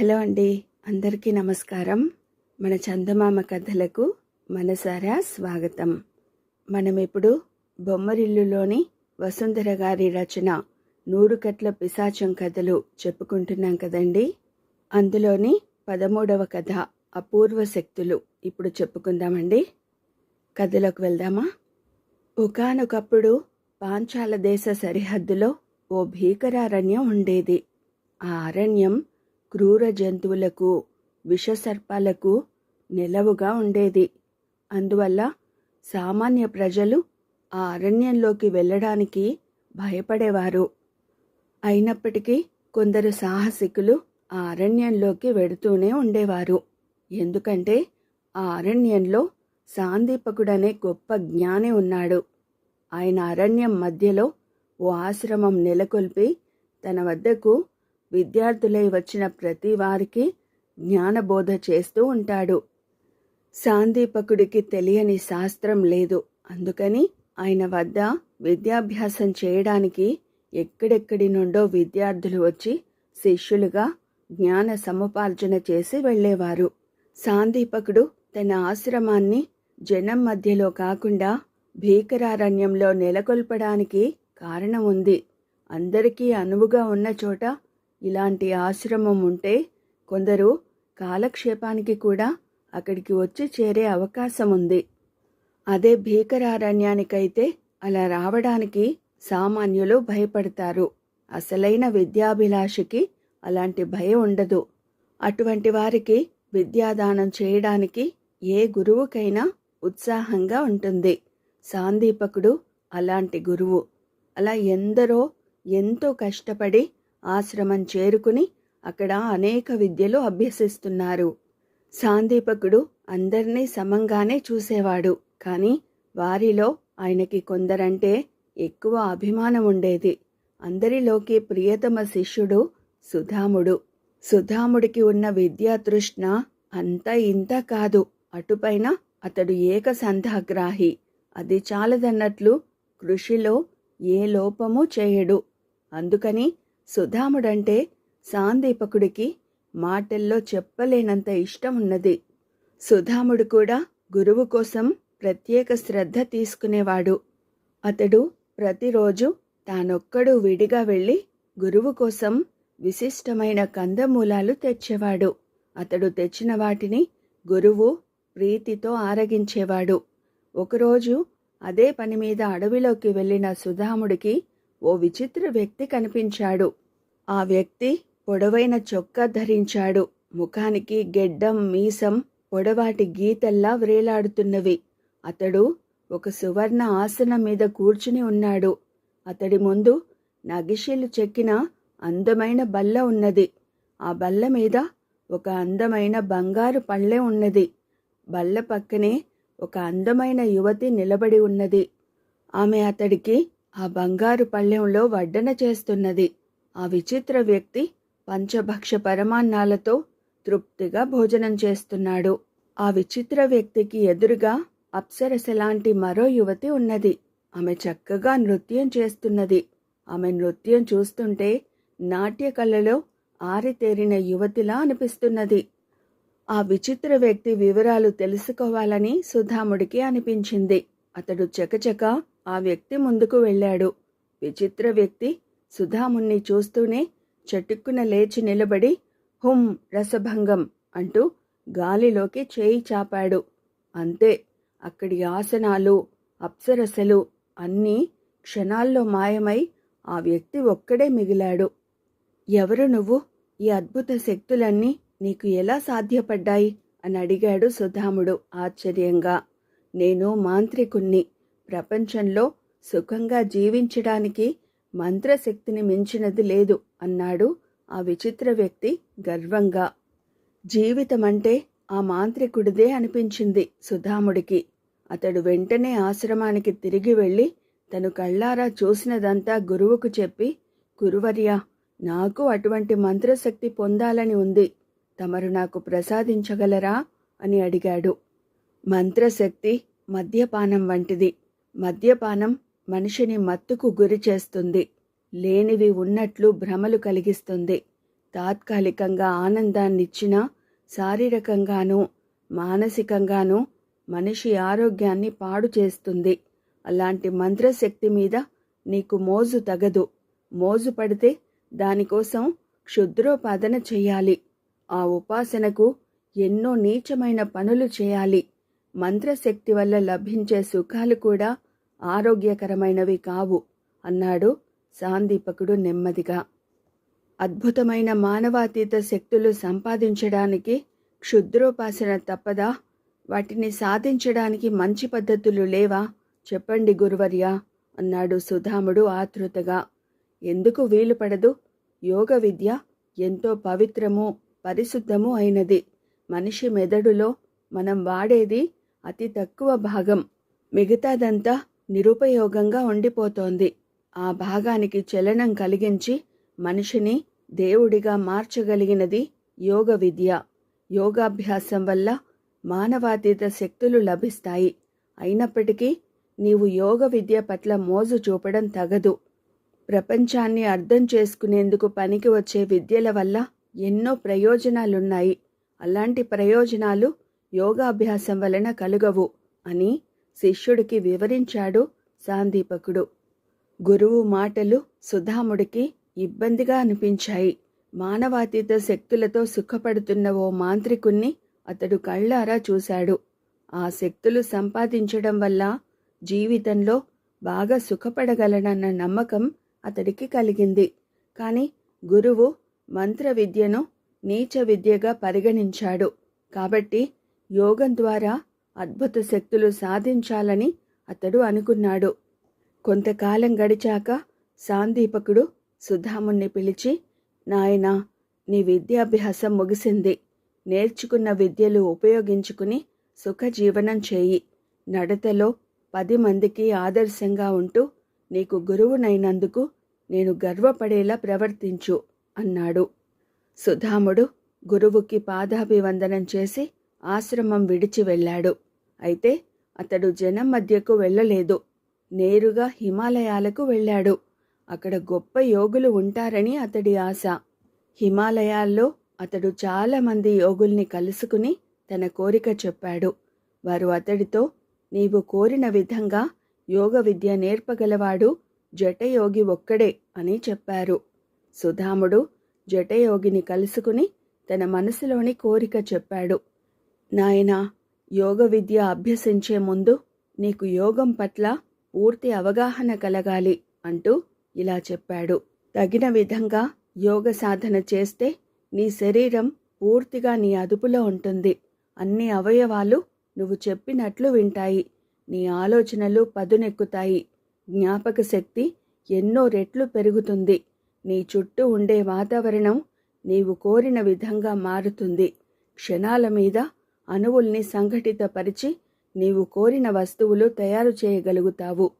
Hello అండి. అందరికీ నమస్కారం. మన చందమామ కథలకు మనసారా స్వాగతం. మనం ఇప్పుడు బొమ్మరిల్లులోని వసుంధర గారి రచన నూరు కట్ల పిశాచం కథలు చెప్పుకుంటున్నాం కదండి. అందులోని పదమూడవ కథ అపూర్వ శక్తులు ఇప్పుడు చెప్పుకుందామండి. కథలోకి వెళ్దామా? ఒకానొకప్పుడు పాంచాల దేశ సరిహద్దులో ఓ భీకరారణ్యం ఉండేది. ఆ అరణ్యం క్రూర జంతువులకు విషసర్పాలకు నిలవుగా ఉండేది. అందువల్ల సామాన్య ప్రజలు ఆ అరణ్యంలోకి వెళ్ళడానికి భయపడేవారు. అయినప్పటికీ కొందరు సాహసికులు ఆ అరణ్యంలోకి వెడుతూనే ఉండేవారు. ఎందుకంటే ఆ అరణ్యంలో సాందీపకుడనే గొప్ప జ్ఞాని ఉన్నాడు. ఆయన అరణ్యం మధ్యలో ఓ ఆశ్రమం నెలకొల్పి తన వద్దకు విద్యార్థులై వచ్చిన ప్రతి వారికి జ్ఞానబోధ చేస్తూ ఉంటాడు. సాందీపకుడికి తెలియని శాస్త్రం లేదు. అందుకని ఆయన వద్ద విద్యాభ్యాసం చేయడానికి ఎక్కడెక్కడి నుండో విద్యార్థులు వచ్చి శిష్యులుగా జ్ఞాన సముపార్జన చేసి వెళ్ళేవారు. సాందీపకుడు తన ఆశ్రమాన్ని జనం మధ్యలో కాకుండా భీకరారణ్యంలో నెలకొల్పడానికి కారణం ఉంది. అందరికీ అనువుగా ఉన్న చోట ఇలాంటి ఆశ్రమం ఉంటే కొందరు కాలక్షేపానికి కూడా అక్కడికి వచ్చి చేరే అవకాశం ఉంది. అదే భీకరారణ్యానికైతే అలా రావడానికి సామాన్యులు భయపడతారు. అసలైన విద్యాభిలాషికి అలాంటి భయం ఉండదు. అటువంటి వారికి విద్యాదానం చేయడానికి ఏ గురువుకైనా ఉత్సాహంగా ఉంటుంది. సాందీపకుడు అలాంటి గురువు. అలా ఎందరో ఎంతో కష్టపడి ఆశ్రమం చేరుకుని అక్కడ అనేక విద్యలు అభ్యసిస్తున్నారు. సాందీపకుడు అందరినీ సమంగానే చూసేవాడు. కానీ వారిలో ఆయనకి కొందరంటే ఎక్కువ అభిమానం ఉండేది అందరిలోకి ప్రియతమ శిష్యుడు సుధాముడు. సుధాముడికి ఉన్న విద్యాతృష్ణ అంత ఇంత కాదు. అటుపైన అతడు ఏకసంధాగ్రాహి అది చాలదన్నట్లు కృషిలో ఏ లోపము చేయడు. అందుకని సుధాముడంటే సాందీపకుడికి మాటల్లో చెప్పలేనంత ఇష్టం ఉన్నది సుధాముడు కూడా గురువు కోసం ప్రత్యేక శ్రద్ధ తీసుకునేవాడు. అతడు ప్రతిరోజు తానొక్కడు విడిగా వెళ్ళి గురువు కోసం విశిష్టమైన కందమూలాలు తెచ్చేవాడు. అతడు తెచ్చిన వాటిని గురువు ప్రీతితో ఆరగించేవాడు. ఒకరోజు అదే పని మీద అడవిలోకి వెళ్ళిన సుధాముడికి ఓ విచిత్ర వ్యక్తి కనిపించాడు. ఆ వ్యక్తి పొడవైన చొక్కా ధరించాడు. ముఖానికి గెడ్డం మీసం పొడవాటి గీతల్లా వ్రేలాడుతున్నవి. అతడు ఒక సువర్ణ ఆసనం మీద కూర్చుని ఉన్నాడు. అతడి ముందు నగిషీలు చెక్కిన అందమైన బల్ల ఉన్నది. ఆ బల్ల మీద ఒక అందమైన బంగారు పళ్ళె ఉన్నది. బల్ల పక్కనే ఒక అందమైన యువతి నిలబడి ఉన్నది. ఆమె అతడికి ఆ బంగారు పళ్ళెంలో వడ్డన చేస్తున్నది. ఆ విచిత్ర వ్యక్తి పంచభక్ష పరమాన్నాలతో తృప్తిగా భోజనం చేస్తున్నాడు. ఆ విచిత్ర వ్యక్తికి ఎదురుగా అప్సరసలాంటి మరో యువతి ఉన్నది. ఆమె చక్కగా నృత్యం చేస్తున్నది. ఆమె నృత్యం చూస్తుంటే నాట్య కళలో ఆరితేరిన యువతిలా అనిపిస్తున్నది. ఆ విచిత్ర వ్యక్తి వివరాలు తెలుసుకోవాలని సుధాముడికి అనిపించింది. అతడు చకచక ఆ వ్యక్తి ముందుకు వెళ్ళాడు. విచిత్ర వ్యక్తి సుధాముణ్ణి చూస్తూనే చటుక్కున లేచి నిలబడి హుం రసభంగం అంటూ గాలిలోకి చేయి చాపాడు. అంతే అక్కడి ఆసనాలు అప్సరసలు అన్నీ క్షణాల్లో మాయమై ఆ వ్యక్తి ఒక్కడే మిగిలాడు. ఎవరు నువ్వు? ఈ అద్భుత శక్తులన్నీ నీకు ఎలా సాధ్యపడ్డాయి? అని అడిగాడు సుధాముడు ఆశ్చర్యంగా. నేను మాంత్రికుణ్ణి. ప్రపంచంలో సుఖంగా జీవించడానికి మంత్రశక్తిని మించినది లేదు అన్నాడు ఆ విచిత్ర వ్యక్తి గర్వంగా. జీవితమంటే ఆ మాంత్రికుడిదే అనిపించింది సుధాముడికి. అతడు వెంటనే ఆశ్రమానికి తిరిగి వెళ్ళి తను కళ్ళారా చూసినదంతా గురువుకు చెప్పి గురువర్యా నాకు అటువంటి మంత్రశక్తి పొందాలని ఉంది. తమరు నాకు ప్రసాదించగలరా? అని అడిగాడు. మంత్రశక్తి మద్యపానం వంటిది. మద్యపానం మనిషిని మత్తుకు గురి చేస్తుంది. లేనివి ఉన్నట్లు భ్రమలు కలిగిస్తుంది. తాత్కాలికంగా ఆనందాన్నిచ్చినా శారీరకంగానూ మానసికంగానూ మనిషి ఆరోగ్యాన్ని పాడు చేస్తుంది. అలాంటి మంత్రశక్తి మీద నీకు మోజు తగదు. మోజు పడితే దానికోసం క్షుద్రోపాదన చెయ్యాలి. ఆ ఉపాసనకు ఎన్నో నీచమైన పనులు చేయాలి. మంత్రశక్తి వల్ల లభించే సుఖాలు కూడా ఆరోగ్యకరమైనవి కావు అన్నాడు సాందీపకుడు నెమ్మదిగా. అద్భుతమైన మానవాతీత శక్తులు సంపాదించడానికి క్షుద్రోపాసన తప్పదా? వాటిని సాధించడానికి మంచి పద్ధతులు లేవా? చెప్పండి గురువర్య అన్నాడు సుధాముడు ఆతృతగా ఎందుకు వీలు పడదు? యోగ విద్య ఎంతో పవిత్రము పరిశుద్ధము అయినది. మనిషి మెదడులో మనం వాడేది అతి తక్కువ భాగం. మిగతాదంతా నిరుపయోగంగా ఉండిపోతోంది. ఆ భాగానికి చలనం కలిగించి మనిషిని దేవుడిగా మార్చగలిగినది యోగ విద్య. యోగాభ్యాసం వల్ల మానవాతీత శక్తులు లభిస్తాయి. అయినప్పటికీ నీవు యోగ విద్య పట్ల మోజు చూపడం తగదు. ప్రపంచాన్ని అర్థం చేసుకునేందుకు పనికి వచ్చే విద్యల వల్ల ఎన్నో ప్రయోజనాలున్నాయి. అలాంటి ప్రయోజనాలు యోగాభ్యాసం వలన కలుగవు అని శిష్యుడికి వివరించాడు సాందీపకుడు. గురువు మాటలు సుధాముడికి ఇబ్బందిగా అనిపించాయి. మానవాతీత శక్తులతో సుఖపడుతున్న ఓ మాంత్రికుణ్ణి అతడు కళ్ళారా చూశాడు. ఆ శక్తులు సంపాదించడం వల్ల జీవితంలో బాగా సుఖపడగలనన్న నమ్మకం అతడికి కలిగింది. కాని గురువు మంత్ర విద్యను నీచ విద్యగా పరిగణించాడు. కాబట్టి యోగం ద్వారా అద్భుత శక్తులు సాధించాలని అతడు అనుకున్నాడు. కొంతకాలం గడిచాక సాందీపకుడు సుధాముణ్ణి పిలిచి నాయనా నీ విద్యాభ్యాసం ముగిసింది. నేర్చుకున్న విద్యలు ఉపయోగించుకుని సుఖజీవనం చేయి. నడతలో పది మందికి ఆదర్శంగా ఉంటూ నీకు గురువునైనందుకు నేను గర్వపడేలా ప్రవర్తించు అన్నాడు. సుధాముడు గురువుకి పాదాభివందనం చేసి ఆశ్రమం విడిచి వెళ్ళాడు. అయితే అతడు జనం మధ్యకు వెళ్ళలేదు. నేరుగా హిమాలయాలకు వెళ్ళాడు. అక్కడ గొప్ప యోగులు ఉంటారని అతడి ఆశ. హిమాలయాల్లో అతడు చాలామంది యోగుల్ని కలుసుకుని తన కోరిక చెప్పాడు. వారు అతడితో నీవు కోరిన విధంగా యోగ విద్య నేర్పగలవాడు జటయోగి ఒక్కడే అని చెప్పారు. సుధాముడు జటయోగిని కలుసుకుని తన మనసులోని కోరిక చెప్పాడు. నాయనా యోగ విద్య అభ్యసించే ముందు నీకు యోగం పట్ల పూర్తి అవగాహన కలగాలి అంటూ ఇలా చెప్పాడు. తగిన విధంగా యోగ సాధన చేస్తే నీ శరీరం పూర్తిగా నీ అదుపులో ఉంటుంది. అన్ని అవయవాలు నువ్వు చెప్పినట్లు వింటాయి. నీ ఆలోచనలు పదునెక్కుతాయి. జ్ఞాపక శక్తి ఎన్నో రెట్లు పెరుగుతుంది. నీ చుట్టూ ఉండే వాతావరణం నీవు కోరిన విధంగా మారుతుంది. క్షణాల మీద అణువుల్ని సంఘటితపరిచి నీవు కోరిన వస్తువులు తయారు చేయగలుగుతావు.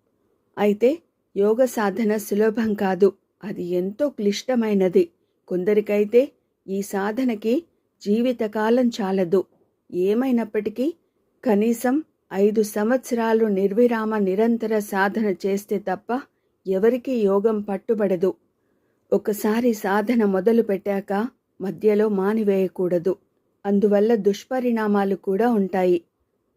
అయితే యోగ సాధన సులభం కాదు. అది ఎంతో క్లిష్టమైనది. కొందరికైతే ఈ సాధనకి జీవితకాలం చాలదు. ఏమైనప్పటికీ కనీసం ఐదు సంవత్సరాలు నిర్విరామ నిరంతర సాధన చేస్తే తప్ప ఎవరికీ యోగం పట్టుబడదు. ఒకసారి సాధన మొదలు పెట్టాక మధ్యలో మానివేయకూడదు. అందువల్ల దుష్పరిణామాలు కూడా ఉంటాయి.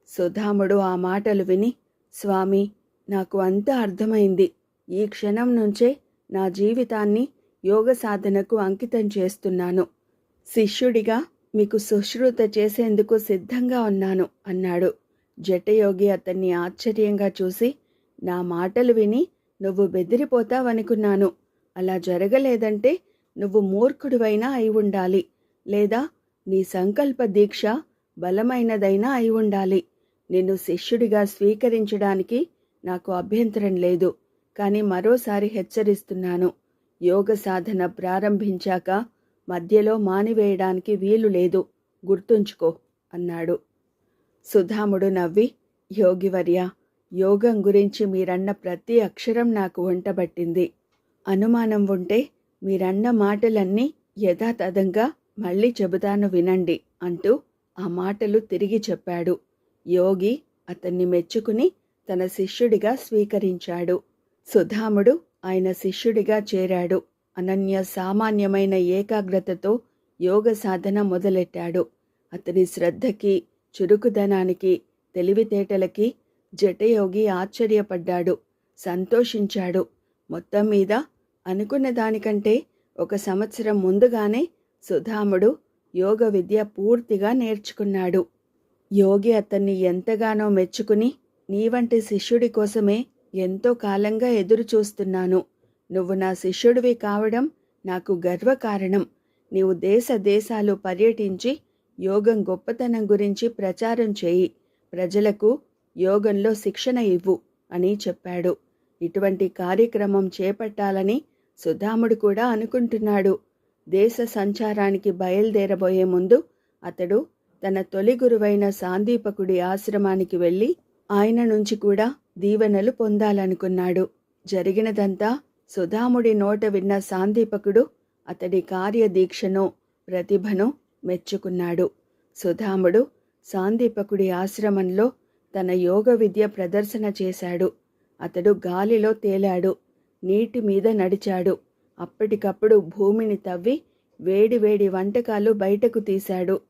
సుధాముడు ఆ మాటలు విని స్వామి నాకు అంతా అర్థమైంది. ఈ క్షణం నుంచే నా జీవితాన్ని యోగ సాధనకు అంకితం చేస్తున్నాను. శిష్యుడిగా మీకు సుశ్రుత చేసేందుకు సిద్ధంగా ఉన్నాను అన్నాడు. జటయోగి అతన్ని ఆశ్చర్యంగా చూసి నా మాటలు విని నువ్వు బెదిరిపోతావనుకున్నాను. అలా జరగలేదంటే నువ్వు మూర్ఖుడివైనా అయి ఉండాలి. లేదా నీ సంకల్ప దీక్ష బలమైనదైనా అయి ఉండాలి. నిన్ను శిష్యుడిగా స్వీకరించడానికి నాకు అభ్యంతరం లేదు. కానీ మరోసారి హెచ్చరిస్తున్నాను. యోగ సాధన ప్రారంభించాక మధ్యలో మానివేయడానికి వీలు లేదు. గుర్తుంచుకో అన్నాడు. సుధాముడు నవ్వి యోగివర్య యోగం గురించి మీరన్న ప్రతి అక్షరం నాకు వంటబట్టింది. అనుమానం ఉంటే మీరన్న మాటలన్నీ యథాతథంగా మళ్ళీ చెబుతాను వినండి అంటూ ఆ మాటలు తిరిగి చెప్పాడు. యోగి అతన్ని మెచ్చుకుని తన శిష్యుడిగా స్వీకరించాడు. సుధాముడు ఆయన శిష్యుడిగా చేరాడు. అనన్య సామాన్యమైన ఏకాగ్రతతో యోగ సాధన మొదలెట్టాడు. అతని శ్రద్ధకి చురుకుదనానికి తెలివితేటలకి జటయోగి ఆశ్చర్యపడ్డాడు. సంతోషించాడు. మొత్తం మీద అనుకున్న దానికంటే ఒక సంవత్సరం ముందుగానే సుధాముడు యోగ విద్య పూర్తిగా నేర్చుకున్నాడు. యోగి అతన్ని ఎంతగానో మెచ్చుకుని నీ వంటి శిష్యుడి కోసమే ఎంతో కాలంగా ఎదురు చూస్తున్నాను నువ్వు నా శిష్యుడివి కావడం నాకు గర్వకారణం. నీవు దేశ దేశాలు పర్యటించి యోగం గొప్పతనం గురించి ప్రచారం చేయి. ప్రజలకు యోగంలో శిక్షణ ఇవ్వు అని చెప్పాడు. ఇటువంటి కార్యక్రమం చేపట్టాలని సుధాముడు కూడా అనుకుంటున్నాడు. దేశ సంచారానికి బయలుదేరబోయే ముందు అతడు తన తొలి గురువైన సాందీపకుడి ఆశ్రమానికి వెళ్ళి ఆయన నుంచి కూడా దీవెనలు పొందాలనుకున్నాడు. జరిగినదంతా సుధాముడి నోట విన్న సాందీపకుడు అతడి కార్యదీక్షను ప్రతిభను మెచ్చుకున్నాడు. సుధాముడు సాందీపకుడి ఆశ్రమంలో తన యోగ విద్య ప్రదర్శన చేశాడు. అతడు గాలిలో తేలాడు నీటి మీద నడిచాడు. అప్పటికప్పుడు భూమిని తవ్వి వేడివేడి వంటకాలు బయటకు తీశాడు.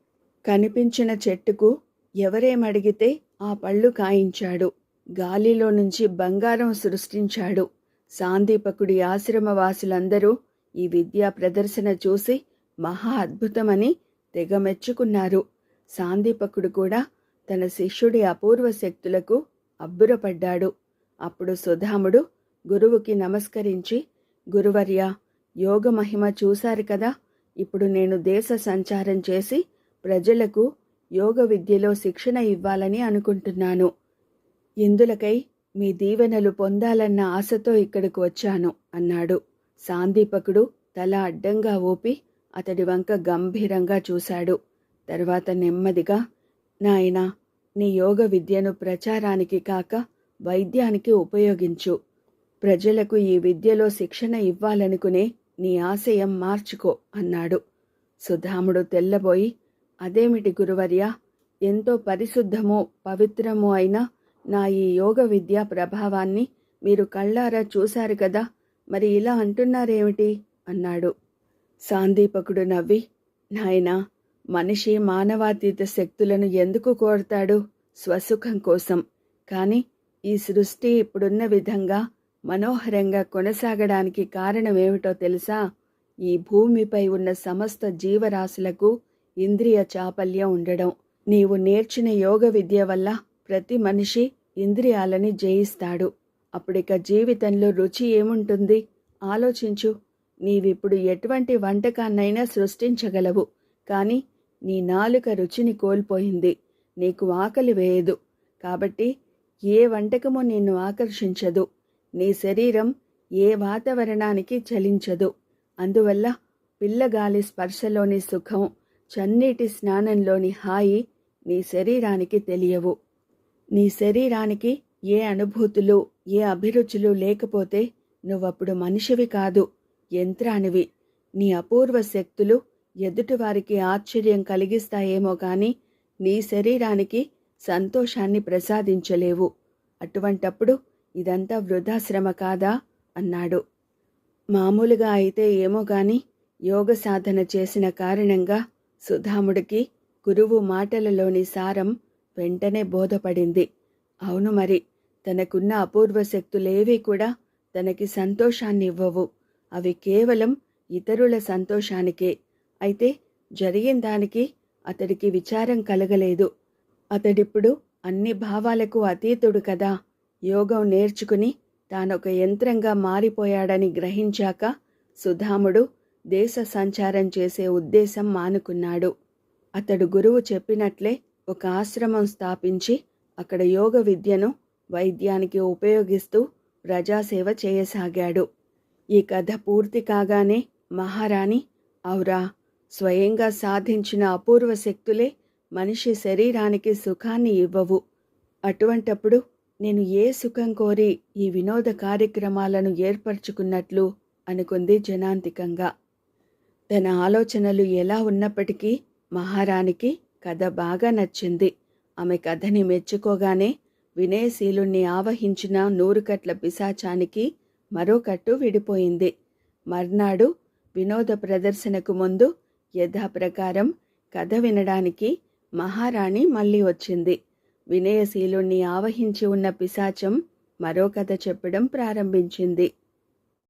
కనిపించిన చెట్టుకు ఎవరేమడిగితే ఆ పళ్ళు కాయించాడు. గాలిలో నుంచి బంగారం సృష్టించాడు. సాందీపకుడి ఆశ్రమవాసులందరూ ఈ విద్యా ప్రదర్శన చూసి మహా అద్భుతమని తెగ మెచ్చుకున్నారు సాందీపకుడు కూడా తన శిష్యుడి అపూర్వ శక్తులకు అబ్బురపడ్డాడు. అప్పుడు సుధాముడు గురువుకి నమస్కరించి గురువర్య యోగ మహిమ చూశారు కదా? ఇప్పుడు నేను దేశ సంచారం చేసి ప్రజలకు యోగ విద్యలో శిక్షణ ఇవ్వాలని అనుకుంటున్నాను. ఇందులకై మీ దీవెనలు పొందాలన్న ఆశతో ఇక్కడికి వచ్చాను అన్నాడు. సాందీపకుడు తల అడ్డంగా ఊపి అతడి వంక గంభీరంగా చూశాడు. తర్వాత నెమ్మదిగా నాయనా నీ యోగ విద్యను ప్రచారానికి కాక వైద్యానికి ఉపయోగించు. ప్రజలకు ఈ విద్యలో శిక్షణ ఇవ్వాలనుకునే నీ ఆశయం మార్చుకో అన్నాడు. సుధాముడు తెల్లబోయి అదేమిటి గురువర్య? ఎంతో పరిశుద్ధమో పవిత్రమో అయిన నా ఈ యోగ విద్య ప్రభావాన్ని మీరు కళ్ళారా చూశారు కదా మరి ఇలా అంటున్నారేమిటి? అన్నాడు. సాందీపకుడు నవ్వి నాయనా మనిషి మానవాతీత శక్తులను ఎందుకు కోరతాడు? స్వసుఖం కోసం. కానీ ఈ సృష్టి ఇప్పుడున్న విధంగా మనోహరంగా కొనసాగడానికి కారణమేమిటో తెలుసా? ఈ భూమిపై ఉన్న సమస్త జీవరాశులకు ఇంద్రియ చాపల్యం ఉండడం. నీవు నేర్చిన యోగ విద్య వల్ల ప్రతి మనిషి ఇంద్రియాలని జయిస్తాడు. అప్పుడిక జీవితంలో రుచి ఏముంటుంది? ఆలోచించు. నీవిప్పుడు ఎటువంటి వంటకాన్నైనా సృష్టించగలవు. కానీ నీ నాలుక రుచిని కోల్పోయింది. నీకు ఆకలి వేయదు. కాబట్టి ఏ వంటకము నిన్ను ఆకర్షించదు. నీ శరీరం ఏ వాతావరణానికి చలించదు. అందువల్ల పిల్లగాలి స్పర్శలోని సుఖం చన్నీటి స్నానంలోని హాయి నీ శరీరానికి తెలియవు. నీ శరీరానికి ఏ అనుభూతులు ఏ అభిరుచులు లేకపోతే నువ్వప్పుడు మనిషివి కాదు యంత్రానివి. నీ అపూర్వ శక్తులు ఎదుటివారికి ఆశ్చర్యం కలిగిస్తాయేమో కానీ నీ శరీరానికి సంతోషాన్ని ప్రసాదించలేవు. అటువంటప్పుడు ఇదంతా వృధాశ్రమ కాదా? అన్నాడు. మామూలుగా అయితే ఏమో గాని యోగ సాధన చేసిన కారణంగా సుధాముడికి గురువు మాటలలోని సారం వెంటనే బోధపడింది. అవును మరి తనకున్న అపూర్వ శక్తులేవీ కూడా తనకి సంతోషాన్ని ఇవ్వవు అవి కేవలం ఇతరుల సంతోషానికే. అయితే జరిగిన దానికి అతడికి విచారం కలగలేదు. అతడిప్పుడు అన్ని భావాలకు అతీతుడు కదా? యోగం నేర్చుకుని తానొక యంత్రంగా మారిపోయాడని గ్రహించాక సుధాముడు దేశ సంచారం చేసే ఉద్దేశం మానుకున్నాడు. అతడు గురువు చెప్పినట్లే ఒక ఆశ్రమం స్థాపించి అక్కడ యోగ విద్యను వైద్యానికి ఉపయోగిస్తూ ప్రజాసేవ చేయసాగాడు. ఈ కథ పూర్తి కాగానే మహారాణి ఔరా స్వయంగా సాధించిన అపూర్వ శక్తులే మనిషి శరీరానికి సుఖాన్ని ఇవ్వవు. అటువంటప్పుడు నేను ఏ సుఖం కోరి ఈ వినోద కార్యక్రమాలను ఏర్పరచుకున్నట్లు అనుకుంది జనాంతికంగా. తన ఆలోచనలు ఎలా ఉన్నప్పటికీ మహారాణికి కథ బాగా నచ్చింది. ఆమె కథని మెచ్చుకోగానే వినయశీలుణ్ణి ఆవహించిన నూరుకట్ల పిశాచానికి మరో కట్టు విడిపోయింది. మర్నాడు వినోద ప్రదర్శనకు ముందు యథాప్రకారం కథ వినడానికి మహారాణి మళ్ళీ వచ్చింది. వినయశీలుణ్ణి ఆవహించి ఉన్న పిశాచం మరో కథ చెప్పడం ప్రారంభించింది.